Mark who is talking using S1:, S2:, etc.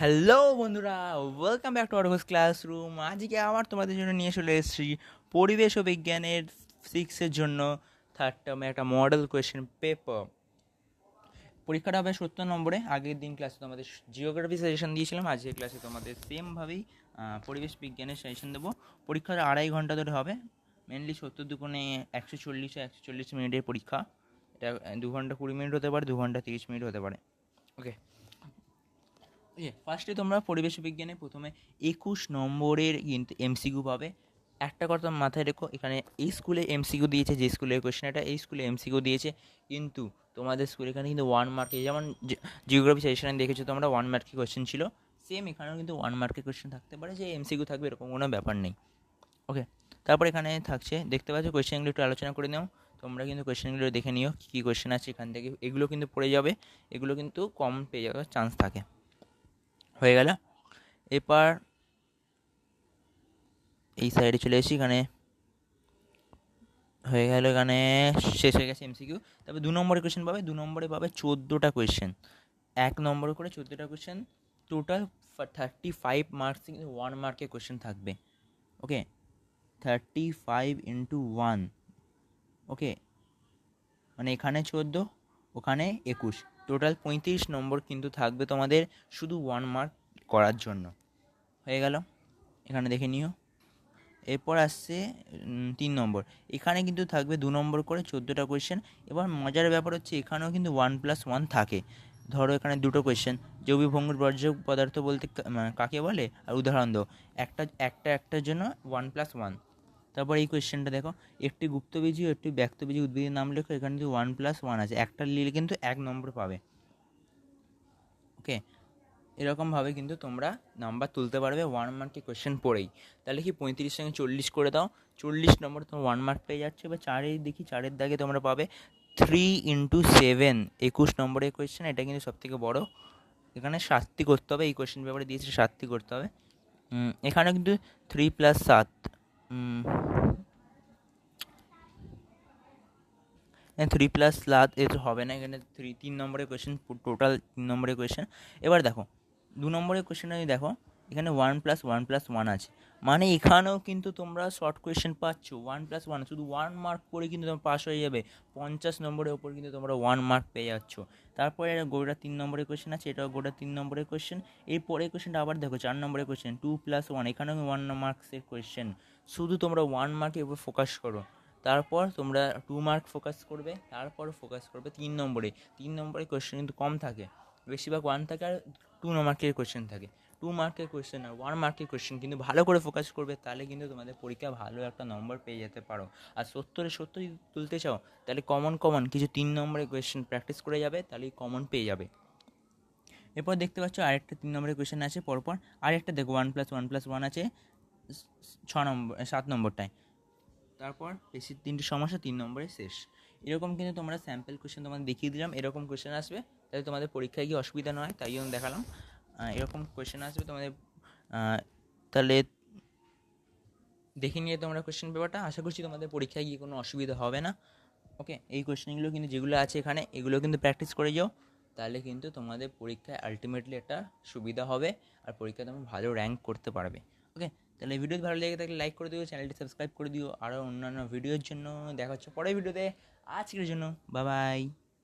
S1: Hello বন্ধুরা welcome back to Argos classroom আজকে আবার তোমাদের জন্য নিয়ে চলে এসেছি পরিবেশ ও বিজ্ঞানের সিক্সের জন্য থার্ড টার্মে একটা মডেল কোয়েশ্চেন পেপার পরীক্ষাটা হবে সত্তর নম্বরে, আগের দিন ক্লাসে তোমাদের জিওগ্রাফি সাজেশন দিয়েছিলাম, আজকের ক্লাসে তোমাদের সেমভাবেই পরিবেশ বিজ্ঞানের সাজেশন দেবো। পরীক্ষাটা আড়াই ঘণ্টা ধরে হবে মেনলি সত্তর দুগুণে একশো চল্লিশ একশো চল্লিশ মিনিটের পরীক্ষা। এটা দু ঘণ্টা কুড়ি মিনিট হতে পারে, দু ঘণ্টা তিরিশ মিনিট হতে পারে। ওকে ফার্স্টে তোমরা পরিবেশ বিজ্ঞানে প্রথমে একুশ নম্বরের কিন্তু এমসিকিউ পাবে। একটা কথা মাথায় রেখো, এখানে এই স্কুলে এমসিকিউ দিয়েছে, যে স্কুলের কোয়েশ্চেন এটা এই স্কুলে এমসিকিউ দিয়েছে। কিন্তু তোমাদের স্কুলে এখানে কিন্তু ওয়ান মার্কে যেমন জিওগ্রাফি সেশনে দেখেছ তোমরা ওয়ান মার্কের কোয়েশ্চেন ছিল। সেম এখানেও কিন্তু ওয়ান মার্কের কোয়েশ্চেন থাকতে পারে, যে এমসিকিউ থাকবে এরকম কোনো ব্যাপার নেই। ওকে তারপর এখানে থাকছে, দেখতে পাচ্ছ কোয়েশ্চেনগুলো একটু আলোচনা করে নাও। তোমরা কিন্তু কোয়েশ্চেনগুলো দেখে নিও, কী কী কোয়েশ্চেন আছে এখান থেকে, এগুলো কিন্তু পড়ে যাবে, এগুলো কিন্তু কম পেয়ে যাওয়ার চান্স থাকে। হয়ে গেল। এরপর এই সাইডে চলে এসেছি, এখানে হয়ে গেল, এখানে শেষ হয়ে গেছে এমসিকিউ তারপরে দু নম্বরের কোয়েশ্চেন পাবে, দু নম্বরে পাবে চোদ্দোটা কোয়েশ্চেন এক নম্বর করে চোদ্দোটা question total thirty five marks কিন্তু ওয়ান মার্কের কোয়েশ্চেন থাকবে। Okay thirty five into one okay মানে এখানে চোদ্দ, ওখানে একুশ। টোটাল পঁয়ত্রিশ নম্বর কিন্তু থাকবে তোমাদের শুধু ওয়ান মার্ক করার জন্য। হয়ে গেল? এখানে দেখে নিও। এরপর আসছে তিন নম্বর। এখানে কিন্তু থাকবে দু নম্বর করে চোদ্দোটা কোয়েশ্চেন এবার মজার ব্যাপার হচ্ছে এখানেও কিন্তু ওয়ান প্লাস ওয়ান থাকে। ধরো এখানে দুটো কোয়েশ্চেন জৈবিক ভঙ্গুর বর্জ্য পদার্থ বলতে কাকে বলে? আর উদাহরণ দাও। একটা একটা, একটার জন্য ওয়ান প্লাস ওয়ান তারপর এই কোয়েশ্চেনটা দেখো, একটি গুপ্তবীজি ও একটি ব্যক্তবীজি উদ্ভিদের নাম লেখো, এখানে কিন্তু ওয়ান প্লাস ওয়ান আছে, একটা লিলে কিন্তু এক নম্বর পাবে। ওকে এরকমভাবে কিন্তু তোমরা নাম্বার তুলতে পারবে ওয়ান মার্কের কোয়েশ্চেন পড়েই। তাহলে কি পঁয়ত্রিশ সঙ্গে চল্লিশ করে দাও, চল্লিশ নম্বর তোমার ওয়ান মার্ক পেয়ে যাচ্ছে। এবার চারের দেখি, চারের দাগে তোমরা পাবে থ্রি ইন্টু সেভেন একুশ নম্বরের কোয়েশ্চেন এটা কিন্তু সবথেকে বড়। এখানে সাতটি করতে হবে, এই কোয়েশ্চেন পেপারে দিয়েছে সাতটি করতে হবে। এখানে কিন্তু থ্রি প্লাস সাত। থ্রি প্লাস লাত এ তো হবে না, এখানে থ্রি তিন নম্বরের কোয়েশ্চেন টোটাল তিন নম্বরের কোয়েশ্চেন এবার দেখো, দু নম্বরের কোয়েশ্চেন যদি দেখো, এখানে one plus one plus one আছে। মানে এখানেও কিন্তু তোমরা শর্ট কোয়েশ্চেন পাচ্ছ ওয়ান প্লাস ওয়ান শুধু ওয়ান মার্ক করে কিন্তু তোমার পাস হয়ে যাবে। পঞ্চাশ নম্বরের ওপর কিন্তু তোমরা ওয়ান মার্ক পেয়ে যাচ্ছ। তারপরে গোটা তিন নম্বরের কোয়েশ্চেন আছে, এটাও গোটা তিন নম্বরের কোয়েশ্চেন এর পরের কোয়েশ্চেনটা আবার দেখো, চার নম্বরের কোয়েশ্চেন টু প্লাস ওয়ান এখানেও ওয়ান মার্কসের কোয়েশ্চেন শুধু তোমরা ওয়ান মার্কের উপর ফোকাস করো। তারপর তোমরা টু মার্ক ফোকাস করবে, তারপর ফোকাস করবে তিন নম্বরে। তিন নম্বরে কোয়েশ্চেন কিন্তু কম থাকে। বেশিরভাগ ওয়ান থাকে আর টু মার্কের কোয়েশ্চেন থাকে। টু মার্কের কোয়েশ্চেন আর ওয়ান মার্কের কোয়েশ্চেন কিন্তু ভালো করে ফোকাস করবে, তাহলে কিন্তু তোমাদের পরীক্ষা ভালো একটা নম্বর পেয়ে যেতে পারো। আর সত্তরে সত্তর যদি তুলতে চাও, তাহলে কমন কমন কিছু তিন নম্বরের কোয়েশ্চেন প্র্যাকটিস করে যাবে, তাহলে কমন পেয়ে যাবে। এরপর দেখতে পাচ্ছ আরেকটা তিন নম্বরের কোয়েশ্চেন আছে, পরপর আরেকটা দেখো one plus one plus one আছে, ছ নম্বর, সাত নম্বরটায়। তারপর বেশি তিনটি সমস্যা তিন নম্বরে শেষ। এরকম কিন্তু তোমরা স্যাম্পল কোয়েশ্চেন তোমাদের দেখিয়ে দিলাম, এরকম কোয়েশ্চেন আসবে, তাহলে তোমাদের পরীক্ষায় গিয়ে অসুবিধা নয়, তাই জন্য দেখালাম। এরকম কোয়েশ্চেন আসবে তোমাদের তাহলে দেখে নিয়ে তোমরা কোয়েশ্চেন পেপারটা আশা করছি তোমাদের পরীক্ষায় গিয়ে কোনো অসুবিধা হবে না। ওকে এই কোয়েশ্চেনগুলো কিন্তু যেগুলো আছে এখানে, এগুলো কিন্তু প্র্যাকটিস করে যাও। তাহলে কিন্তু তোমাদের পরীক্ষায় আলটিমেটলি একটা সুবিধা হবে, আর পরীক্ষায় তুমি ভালো র্যাঙ্ক করতে পারবে। ওকে তাহলে ভিডিও ভালো লেগে থাকলে লাইক করে দিও চ্যানেলটি সাবস্ক্রাইব করে দিও। আরও অন্যান্য ভিডিওর জন্য দেখা হচ্ছে পরের ভিডিওতে আজকের জন্য বাই বাই